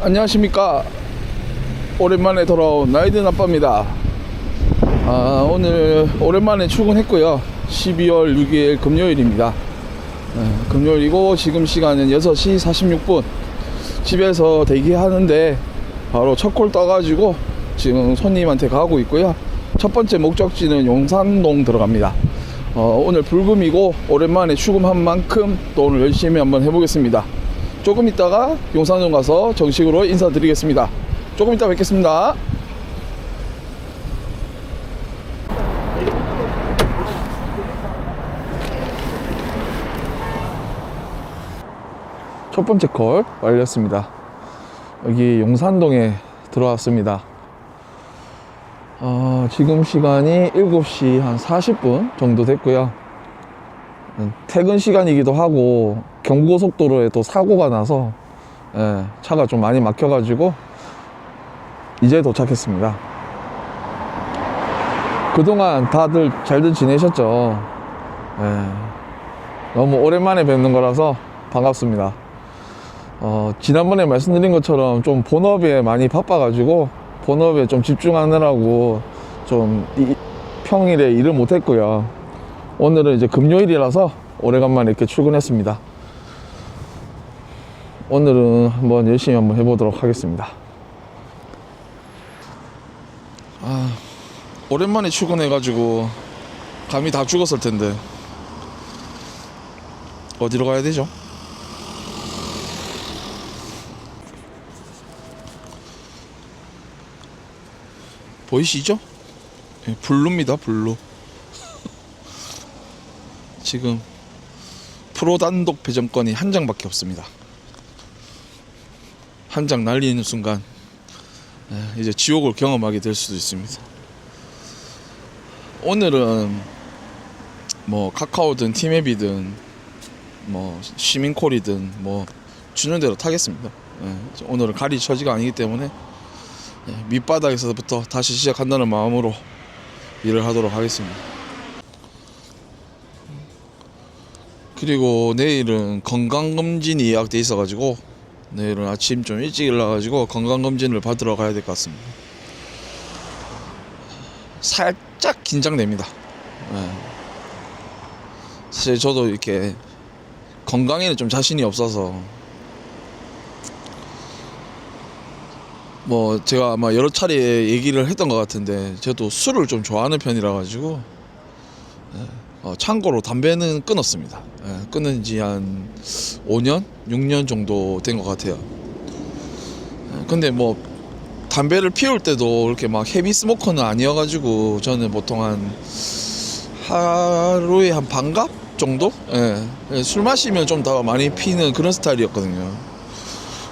안녕하십니까. 오랜만에 돌아온 나이든 아빠입니다. 아, 오늘 오랜만에 출근했고요. 12월 6일 금요일입니다. 네, 금요일이고 지금 시간은 6시 46분. 집에서 대기하는데 바로 첫 콜 떠가지고 지금 손님한테 가고 있고요. 첫 번째 목적지는 용산동 들어갑니다. 어, 오늘 불금이고 오랜만에 출근한 만큼 또 오늘 열심히 한번 해보겠습니다 조금 있다가 용산동 가서 정식으로 인사드리겠습니다. 조금 이따 뵙겠습니다. 첫 번째 콜 완료했습니다. 여기 용산동에 들어왔습니다. 어, 지금 시간이 7시 한 40분 정도 됐고요. 음, 퇴근 시간이기도 하고 경부고속도로에 또 사고가 나서 예, 차가 좀 많이 막혀가지고 이제 도착했습니다. 그동안 다들 잘들 지내셨죠? 예, 너무 오랜만에 뵙는 거라서 반갑습니다. 어, 지난번에 말씀드린 것처럼 좀 본업에 많이 바빠가지고 본업에 좀 집중하느라고 좀 이- 평일에 일을 못했고요. 오늘은 이제 금요일이라서 오래간만에 이렇게 출근했습니다. 오늘은 한번 열심히 한번 해보도록 하겠습니다. 아, 오랜만에 출근해가지고 감이 다 죽었을 텐데 어디로 가야 되죠? 보이시죠? 예, 블루입니다, 블루. 지금 프로 단독 배정권이 한 장밖에 없습니다. 한 장 날리는 순간 예, 이제 지옥을 경험하게 될 수도 있습니다. 오늘은 뭐 카카오든 티맵이든 뭐 시민콜이든 뭐 주는 대로 타겠습니다. 예, 오늘은 가리 처지가 아니기 때문에 예, 밑바닥에서부터 다시 시작한다는 마음으로 일을 하도록 하겠습니다. 그리고 내일은 건강검진이 예약돼 있어가지고 내일은 아침 좀 일찍 일어나가지고 건강검진을 받으러 가야 될 것 같습니다. 살짝 긴장됩니다. 예. 사실 저도 이렇게 건강에는 좀 자신이 없어서 뭐 제가 아마 여러 차례 얘기를 했던 것 같은데 저도 술을 좀 좋아하는 편이라 가지고 어, 참고로 담배는 끊었습니다. 예, 끊은 지 한 5년, 6년 정도 된 것 같아요. 예, 근데 뭐 담배를 피울 때도 이렇게 막 헤비 스모커는 아니어가지고 저는 보통 한 하루에 한 반갑 정도? 예, 예, 술 마시면 좀 더 많이 피는 그런 스타일이었거든요.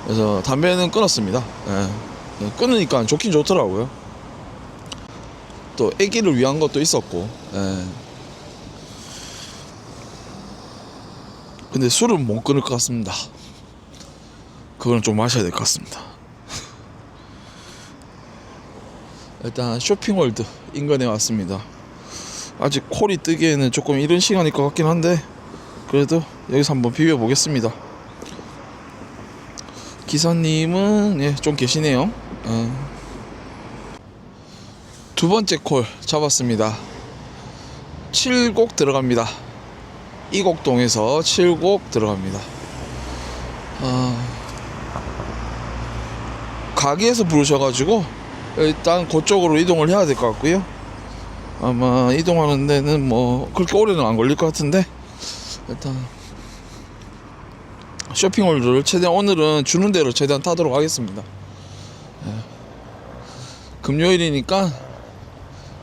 그래서 담배는 끊었습니다. 예, 예, 끊으니까 좋긴 좋더라고요. 또 아기를 위한 것도 있었고. 예. 근데 술은 못 끊을 것 같습니다. 그건 좀 마셔야 될 것 같습니다. 일단 쇼핑월드 인근에 왔습니다. 아직 콜이 뜨기에는 조금 이른 시간일 것 같긴 한데 그래도 여기서 한번 비벼 보겠습니다. 기사님은 예, 좀 계시네요. 어. 두 번째 콜 잡았습니다. 7곡 들어갑니다. 이곡동에서 7곡 들어갑니다. 아, 가게에서 부르셔가지고 일단 그쪽으로 이동을 해야 될 것 같고요. 아마 이동하는 데는 뭐 그렇게 오래는 안 걸릴 것 같은데 일단 쇼핑몰을 최대한 오늘은 주는 대로 최대한 타도록 하겠습니다. 예. 금요일이니까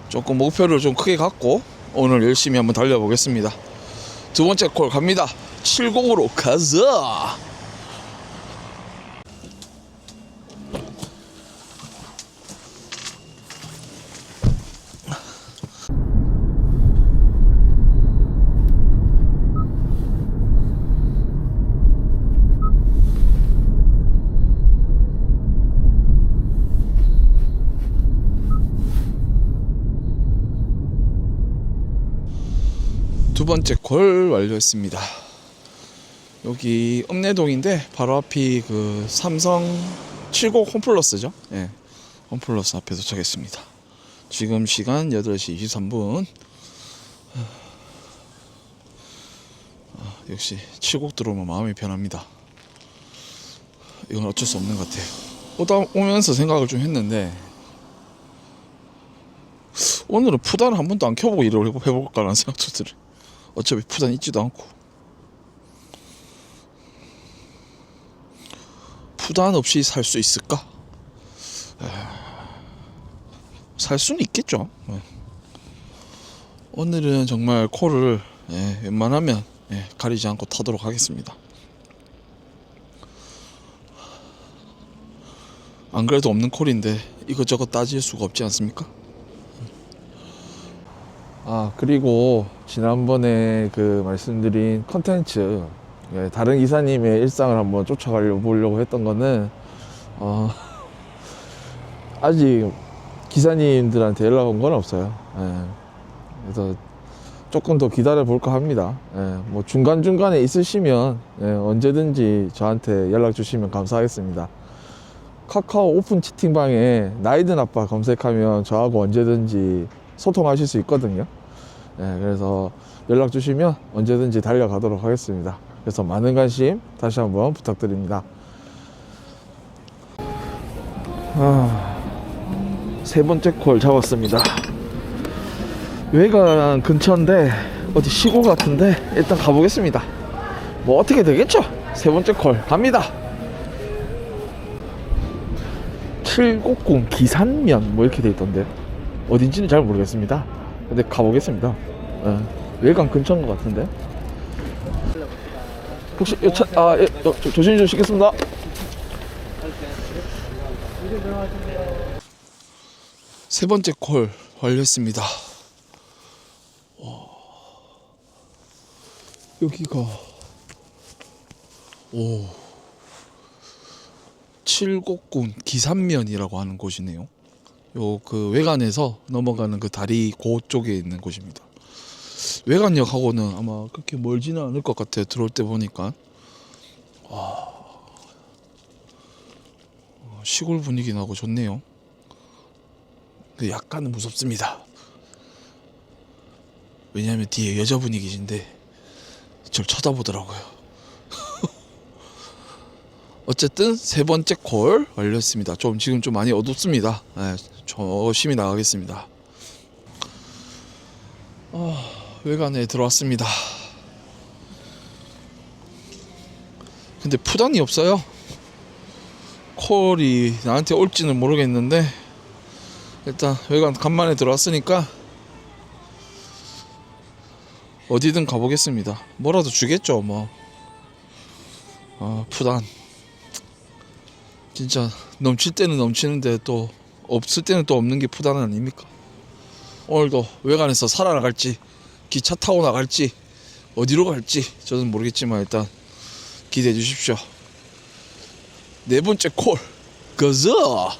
조금 목표를 좀 크게 갖고 오늘 열심히 한번 달려보겠습니다. 두 번째 콜 갑니다. 70으로 가자. 두 번째 콜 완료했습니다. 여기 읍내동인데 바로 앞이 그 삼성 70 홈플러스죠. 예. 홈플러스 앞에 도착했습니다. 지금 시간 8시 23분. 아, 역시 70 들어오면 마음이 편합니다. 이건 어쩔 수 없는 것 같아요. 오다 오면서 생각을 좀 했는데 오늘은 푸단을 한 번도 안 켜보고 일을 해볼까라는 생각도 들어요. 어차피 푸단 있지도 않고 푸단 없이 살 수 있을까? 에, 살 수는 있겠죠. 예. 오늘은 정말 코를 예, 웬만하면 예, 가리지 않고 타도록 하겠습니다. 안 그래도 없는 콜인데 이것저것 따질 수가 없지 않습니까? 아 그리고 지난번에 그 말씀드린 컨텐츠 예, 다른 기사님의 일상을 한번 쫓아가려 보려고 했던 거는 어, 아직 기사님들한테 연락 온 건 없어요. 예, 그래서 조금 더 기다려 볼까 합니다. 예, 뭐 중간 중간에 있으시면 예, 언제든지 저한테 연락 주시면 감사하겠습니다. 카카오 오픈 채팅방에 나이든 아빠 검색하면 저하고 언제든지 소통하실 수 있거든요. 예, 그래서 연락 주시면 언제든지 달려가도록 하겠습니다. 그래서 많은 관심 다시 한번 부탁드립니다. 아, 세 번째 콜 잡았습니다. 외관 근처인데 어디 시골 같은데 일단 가보겠습니다. 뭐 어떻게 되겠죠? 세 번째 콜 갑니다. 760 기산면 뭐 이렇게 돼 있던데 어딘지는 잘 모르겠습니다. 근데 가보겠습니다. 예, 외관 근처인 것 같은데. 혹시 여 차, 아, 예, 어, 조- 조심히 좀 쉬겠습니다. 세 번째 콜 완료했습니다. 와, 여기가 오 7곡군 기산면이라고 하는 곳이네요. 요 그 외관에서 넘어가는 그 다리 그쪽에 있는 곳입니다. 외관역하고는 아마 그렇게 멀지는 않을 것 같아요. 들어올 때 보니까 와, 어, 시골 분위기 나고 좋네요. 근데 약간은 무섭습니다. 왜냐하면 뒤에 여자분이 계신데 저를 쳐다보더라고요. 어쨌든 세 번째 콜 완료했습니다. 좀 지금 좀 많이 어둡습니다. 네, 조심히 나가겠습니다. 아, 외관에 들어왔습니다. 근데 푸단이 없어요. 콜이 나한테 올지는 모르겠는데 일단 외관 간만에 들어왔으니까 어디든 가보겠습니다. 뭐라도 주겠죠, 뭐. 아, 푸단. 진짜 넘칠 때는 넘치는데 또 없을 때는 또 없는 게 푸단 아닙니까? 오늘도 외관에서 살아나갈지 기차 타고 나갈지 어디로 갈지 저는 모르겠지만 일단 기대해 주십시오. 네 번째 콜 거저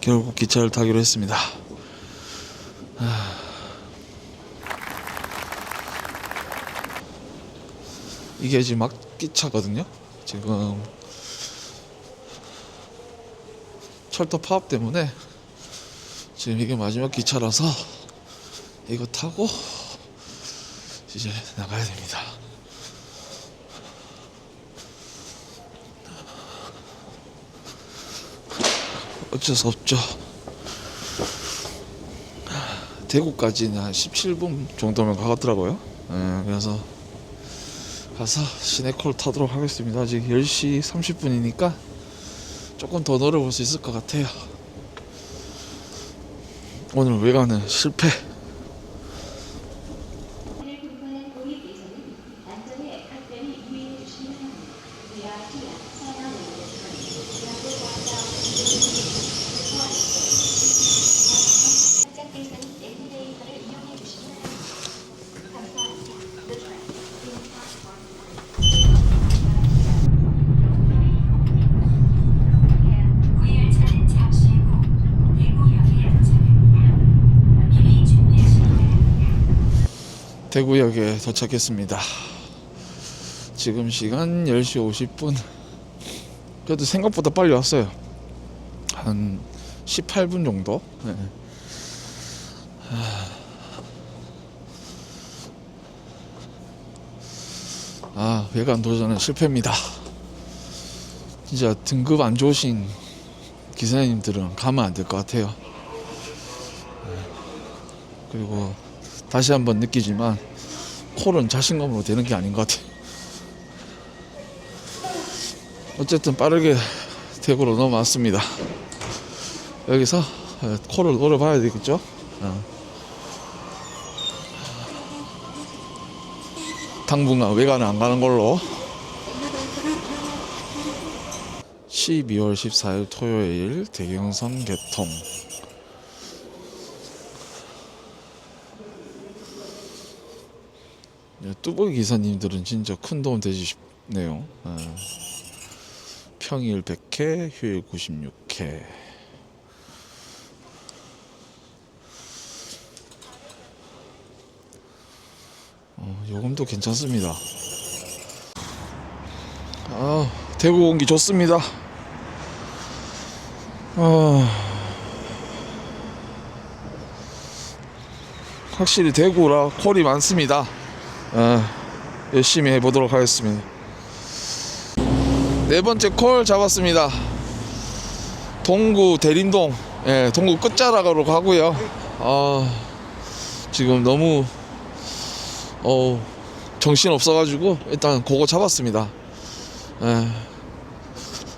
결국 기차를 타기로 했습니다. 아. 이게 지금 막기차거든요. 지금 철도 파업 때문에 지금 이게 마지막 기차라서 이거 타고 이제 나가야 됩니다. 어쩔 수 없죠. 대구까지는 한 17분 정도면 가겠더라고요. 예, 그래서 가서 시내콜 타도록 하겠습니다. 아직 10시 30분이니까 조금 더 노려볼 수 있을 것 같아요. 오늘 외관은 실패. 오늘 불편한 고객께서는 안전에 각별히 유의해 주시기 바랍니다. VRT야 사용을 엘리베이터를 이용해 주시기 바랍니다. 감사합니다. The train in platform 구열차는 잠시 후 대구역에 도착합니다. 대구역에 도착했습니다. 지금 시간 10시 50분. 그래도 생각보다 빨리 왔어요. 한 18분 정도? 네. 아, 외관 도전은 실패입니다. 진짜 등급 안 좋으신 기사님들은 가면 안 될 것 같아요. 네. 그리고 다시 한번 느끼지만 콜은 자신감으로 되는 게 아닌 것 같아요. 어쨌든 빠르게 대구로 넘어왔습니다. 여기서 어, 콜을 노려봐야 되겠죠? 어. 당분간 외관은 안 가는 걸로 12월 14일 토요일 대경선 개통 뚜벅이 기사님들은 진짜 큰 도움 되지 싶네요. 어. 평일 100회 휴일 96회. 어, 요금도 괜찮습니다. 아 대구 공기 좋습니다. 아, 확실히 대구라 콜이 많습니다. 아, 열심히 해보도록 하겠습니다. 네 번째 콜 잡았습니다. 동구 대림동, 예, 동구 끝자락으로 가고요. 아, 지금 너무 어 정신 없어가지고 일단 그거 잡았습니다. 예,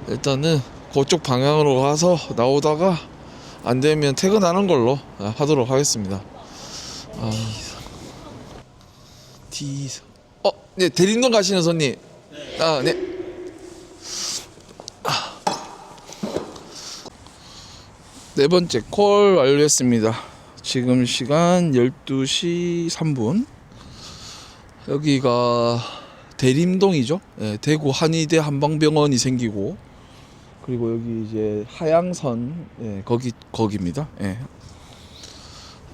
일단은 그쪽 방향으로 가서 나오다가 안 되면 퇴근하는 걸로 아, 하도록 하겠습니다. 아, D 어, 네 대림동 가시는 손님. 아, 네. 아. 네 번째 콜 완료했습니다. 지금 시간 12시 3분. 여기가 대림동이죠. 예, 대구 한의대 한방병원이 생기고 그리고 여기 이제 하양선 예, 거기 거기입니다. 예.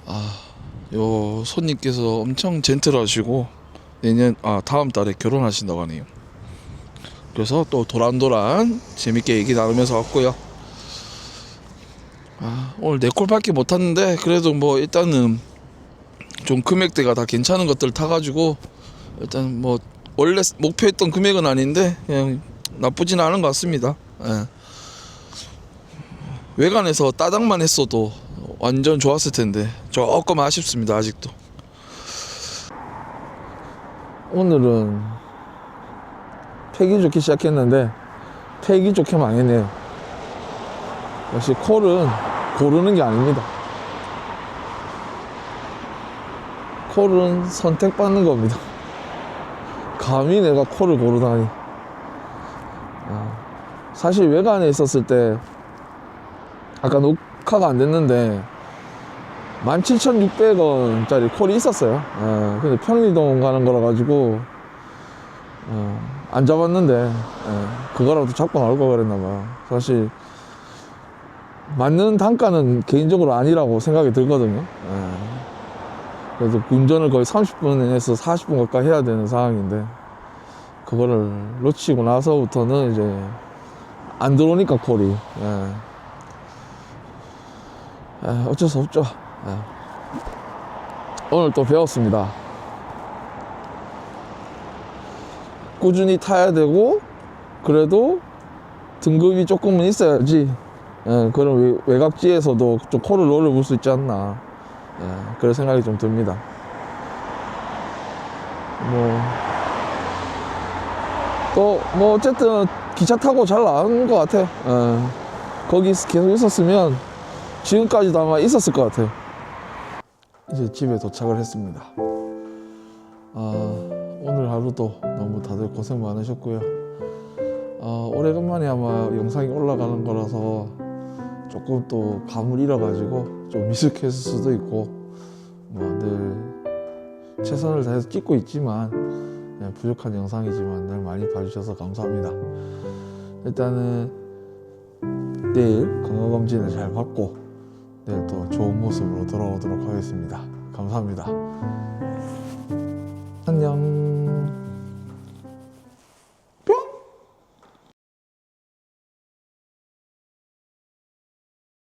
아, 요 손님께서 엄청 젠틀하시고 내년 아 다음 달에 결혼하신다고 하네요. 그래서 또 도란도란 재밌게 얘기 나누면서 왔고요. 아, 오늘 네 콜밖에 못 탔는데 그래도 뭐 일단은 좀 금액대가 다 괜찮은 것들 타가지고 일단 뭐 원래 목표했던 금액은 아닌데 그냥 나쁘진 않은 것 같습니다. 예. 외관에서 따닥만 했어도 완전 좋았을 텐데 조금 아쉽습니다 아직도 오늘은 패기 좋게 시작했는데 패기 좋게 망했네요. 역시 콜은 고르는 게 아닙니다. 콜은 선택받는 겁니다. 감히 내가 콜을 고르다니. 아, 사실 외관에 있었을 때 아까 녹화가 안 됐는데 17,600원짜리 콜이 있었어요. 예, 근데 평리동 가는 거라 가지고 어, 안 잡았는데 예, 그거라도 잡고 나올 걸 그랬나 봐요. 사실 맞는 단가는 개인적으로 아니라고 생각이 들거든요. 예. 그래서 운전을 거의 30분에서 40분 가까이 해야 되는 상황인데 그거를 놓치고 나서부터는 이제 안 들어오니까 콜이 예. 에, 어쩔 수 없죠. 에. 오늘 또 배웠습니다. 꾸준히 타야 되고, 그래도 등급이 조금은 있어야지, 에, 그런 외, 외곽지에서도 좀 코를 올려볼 수 있지 않나. 에, 그런 생각이 좀 듭니다. 뭐, 또, 뭐, 어쨌든 기차 타고 잘 나온 것 같아요. 에, 거기 계속 있었으면 지금까지도 아마 있었을 것 같아요. 이제 집에 도착을 했습니다. 아, 오늘 하루도 너무 다들 고생 많으셨고요. 아, 오래간만에 아마 영상이 올라가는 거라서 조금 또 감을 잃어가지고 좀 미숙했을 수도 있고 뭐 늘 최선을 다해서 찍고 있지만 네, 부족한 영상이지만 늘 많이 봐주셔서 감사합니다. 일단은 내일 건강검진을 잘 받고 내일 또 좋은 모습으로 돌아오도록 하겠습니다. 감사합니다. 안녕.